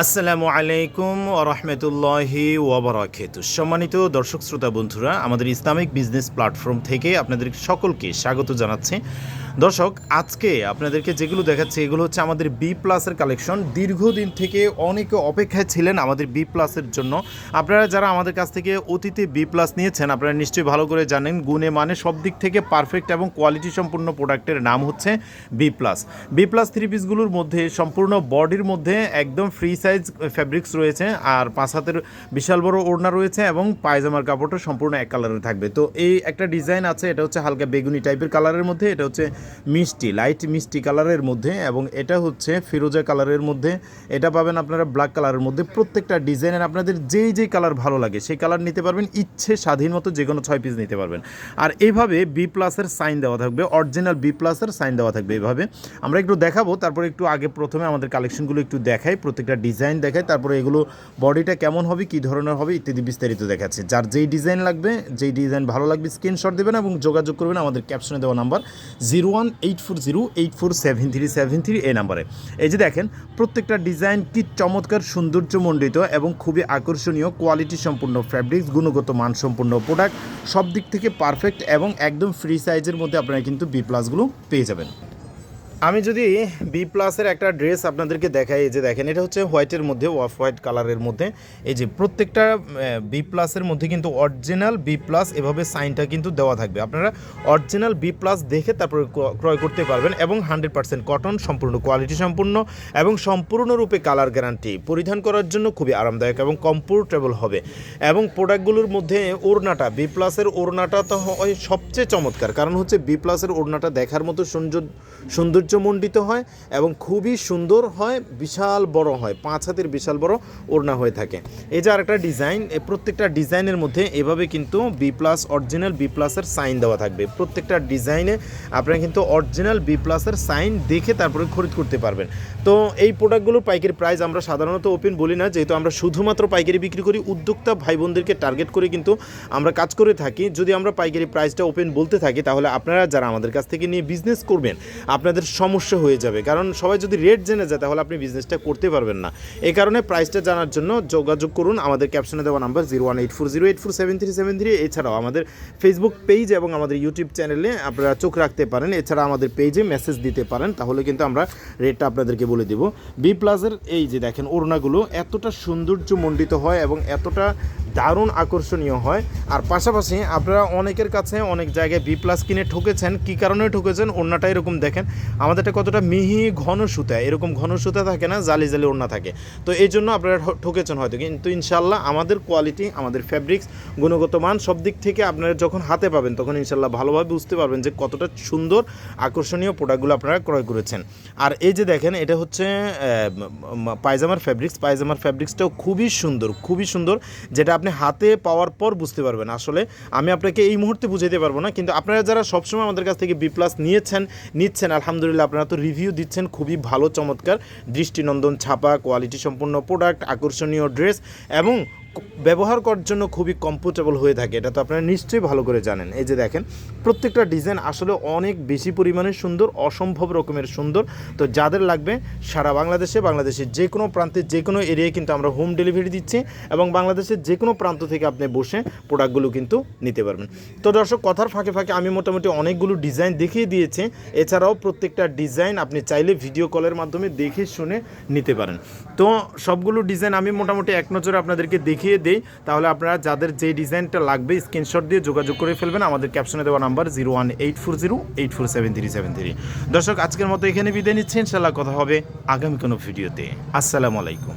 আসসালামু আলাইকুম রহমতুল্লাহি ওবরাকেতু সম্মানিত দর্শক শ্রোতা বন্ধুরা, আমাদের ইসলামিক বিজনেস প্ল্যাটফর্ম থেকে আপনাদের সকলকে স্বাগত জানাচ্ছি। দর্শক, আজকে আপনাদেরকে যেগুলো দেখাচ্ছি, এগুলো হচ্ছে আমাদের বি প্লাসের কালেকশন দীর্ঘদিন থেকে অনেকে অপেক্ষায় ছিলেন আমাদের বি প্লাসের জন্য। আপনারা যারা আমাদের কাছ থেকে অতীতে বি প্লাস নিয়েছেন, আপনারা নিশ্চয়ই ভালো করে জানেন, গুণে মানে সব দিক থেকে পারফেক্ট এবং কোয়ালিটি সম্পূর্ণ প্রোডাক্টের নাম হচ্ছে B plus B plus three পিসগুলোর মধ্যে, সম্পূর্ণ বডির মধ্যে একদম ফ্রি সাইজ ফ্যাব্রিক্স রয়েছে, আর পাঁচ হাতের বিশাল বড় ওড়না রয়েছে এবং পায়জামার কাপড়টা সম্পূর্ণ এক কালারের থাকবে। তো এই একটা ডিজাইন আছে, এটা হচ্ছে হালকা বেগুনি টাইপের কালারের মধ্যে, এটা হচ্ছে মিষ্টি লাইট মিষ্টি কালারের মধ্যে এবং এটা হচ্ছে ফিরোজা কালারের মধ্যে। এটা পাবেন আপনারা ব্ল্যাক কালারের মধ্যে। প্রত্যেকটা ডিজাইনের আপনাদের যেই যেই কালার ভালো লাগে, সেই কালার নিতে পারবেন। ইচ্ছে স্বাধীন মতো যে কোনো ছয় পিস নিতে পারবেন। আর এইভাবে বি প্লাসের সাইন দেওয়া থাকবে। অরিজিনাল বি প্লাসের সাইন দেওয়া থাকবে এইভাবে আমরা একটু দেখাবো, তারপরে একটু আগে প্রথমে আমাদের কালেকশনগুলো একটু দেখাই, প্রত্যেকটা ডিজাইন দেখাই, তারপরে এগুলো বডিটা কেমন হবে, কী ধরনের হবে, ইত্যাদি বিস্তারিত দেখাচ্ছে। যার যেই ডিজাইন লাগবে, যেই ডিজাইন ভালো লাগবে স্ক্রিনশট দেবেন এবং যোগাযোগ করবেন। আমাদের ক্যাপশনে দেওয়া number zero one eight four zero eight four seven three seven three এই নাম্বারে। এই যে দেখেন, প্রত্যেকটা ডিজাইন কি চমৎকার, সৌন্দর্যমণ্ডিত এবং খুবই আকর্ষণীয় কোয়ালিটি সম্পূর্ণ ফ্যাব্রিক্স গুণগত মানসম্পন্ন প্রোডাক্ট সব দিক থেকে পারফেক্ট এবং একদম ফ্রি সাইজের মধ্যে আপনারা কিন্তু বি প্লাসগুলো পেয়ে যাবেন। আমি যদি বি প্লাসের একটা ড্রেস আপনাদেরকে দেখাই, এই যে দেখেন, এটা হচ্ছে হোয়াইটের মধ্যে অফ হোয়াইট কালারের মধ্যে। এই যে প্রত্যেকটা বি প্লাসের মধ্যে কিন্তু অরিজিনাল বি প্লাস এভাবে সাইনটা কিন্তু দেওয়া থাকবে। আপনারা অরিজিনাল বি প্লাস দেখে তারপরে ক্র- ক্রয় করতে পারবেন এবং হান্ড্রেড পার্সেন্ট কটন সম্পূর্ণ কোয়ালিটি সম্পূর্ণ এবং সম্পূর্ণরূপে কালার গ্যারান্টি পরিধান করার জন্য খুবই আরামদায়ক এবং কমফোর্টেবল হবে। এবং প্রোডাক্টগুলোর মধ্যে ওড়নাটা বি প্লাসের ওড়নাটা তো হয় সবচেয়ে চমৎকার। কারণ হচ্ছে বি প্লাসের ওড়নাটা দেখার মতো সৌন্দর্য সৌন্দর্যমণ্ডিত হয় এবং খুবই সুন্দর হয়, বিশাল বড় হয়, পাঁচ হাতের বিশাল বড় ওড়না হয়ে থাকে। এই যে আরেকটা ডিজাইন প্রত্যেকটা ডিজাইনের মধ্যে এভাবে কিন্তু বি প্লাস অরিজিনাল বি প্লাসের সাইন দেওয়া থাকবে। প্রত্যেকটা ডিজাইনে আপনারা কিন্তু অরিজিনাল বি প্লাসের সাইন দেখে তারপরে খরিদ করতে পারবেন। তো এই প্রোডাক্টগুলোর পাইকারি প্রাইস আমরা সাধারণত ওপেন বলি না, যেহেতু আমরা শুধুমাত্র পাইকারি বিক্রি করি, উদ্যোক্তা ভাই বোনদেরকে টার্গেট করে কিন্তু আমরা কাজ করে থাকি। যদি আমরা পাইকারি প্রাইসটা ওপেন বলতে থাকি, তাহলে আপনারা যারা আমাদের কাছ থেকে নিয়ে বিজনেস করবেন, আপনাদের সমস্যা হয়ে যাবে। কারণ সবাই যদি রেট জেনে যায়, তাহলে আপনি বিজনেসটা করতে পারবেন না। এই কারণে প্রাইসটা জানার জন্য যোগাযোগ করুন। আমাদের ক্যাপশনে দেওয়া number zero one eight four zero eight four seven three seven three এছাড়াও আমাদের ফেসবুক পেজ এবং আমাদের ইউটিউব চ্যানেলে আপনারা চোখ রাখতে পারেন। এছাড়া আমাদের পেজে মেসেজ দিতে পারেন। তাহলে কিন্তু আমরা রেটটা আপনাদেরকে বলে দিব। বি প্লাসের এই যে দেখেন ওড়নাগুলো এতটা সৌন্দর্যমণ্ডিত হয় এবং এতটা দারুণ আকর্ষণীয় হয়। আর পাশাপাশি আপনারা অনেকের কাছে অনেক জায়গায় বি প্লাস কিনে ঠকেছেন, কী কারণে ঠকেছেন ওড়নাটা এরকম দেখেন। আমাদেরটা কতটা মিহি ঘন সুতা, এরকম ঘন সুতা থাকে না, জালি জালি ওড়না থাকে। তো এই জন্য আপনারা ঠকেছেন হয়তো। কিন্তু ইনশাল্লাহ আমাদের কোয়ালিটি আমাদের ফ্যাব্রিক্স গুণগত মান সব দিক থেকে আপনারা যখন হাতে পাবেন, তখন ইনশাল্লাহ ভালোভাবে বুঝতে পারবেন যে কতটা সুন্দর, আকর্ষণীয় প্রোডাক্টগুলো আপনারা ক্রয় করেছেন। আর এই যে দেখেন, এটা হচ্ছে পায়জামার ফ্যাব্রিক্স পায়জামার ফ্যাব্রিক্সটাও খুবই সুন্দর খুবই সুন্দর, যেটা আপনি হাতে পাওয়ার পর বুঝতে পারবেন। আসলে আমি আপনাকে এই মুহূর্তে বুঝাইতে পারব না, কিন্তু আপনারা যারা সবসময় আমাদের কাছ থেকে বি প্লাস নিয়েছেন, নিচ্ছেন, আলহামদুলিল্লাহ আপনারা তো রিভিউ দিচ্ছেন, খুবই ভালো, চমৎকার। দৃষ্টিনন্দন ছাপা কোয়ালিটি সম্পূর্ণ প্রোডাক্ট আকর্ষণীয় ড্রেস এবং ব্যবহার করার জন্য খুবই কমফোর্টেবল হয়ে থাকে, এটা তো আপনারা নিশ্চয়ই ভালো করে জানেন। এই যে দেখেন, প্রত্যেকটা ডিজাইন আসলে অনেক বেশি পরিমাণে সুন্দর, অসম্ভব রকমের সুন্দর। তো যাদের লাগবে, সারা বাংলাদেশে, বাংলাদেশের যে কোনো প্রান্তে, যে কোনো এরিয়ায় কিন্তু আমরা হোম ডেলিভারি দিচ্ছি এবং বাংলাদেশের যে কোনো প্রান্ত থেকে আপনি বসে প্রোডাক্টগুলো কিন্তু নিতে পারবেন। তো দর্শক, কথার ফাঁকে ফাঁকে আমি মোটামুটি অনেকগুলো ডিজাইন দেখিয়ে দিয়েছি। এছাড়াও প্রত্যেকটা ডিজাইন আপনি চাইলে ভিডিও কলের মাধ্যমে দেখে শুনে নিতে পারেন। তো সবগুলো ডিজাইন আমি মোটামুটি এক নজরে আপনাদেরকে দেখিয়ে দিই, তাহলে আপনারা যাদের যে ডিজাইনটা লাগবে স্ক্রিনশট দিয়ে যোগাযোগ করে ফেলবেন, আমাদের ক্যাপশনে দেওয়া number zero one eight four zero eight four seven three seven three দর্শক, আজকের মতো এখানে বিদায় নিচ্ছি ইনশাল্লাহ কথা হবে আগামী কোনো ভিডিওতে। আসসালামু আলাইকুম।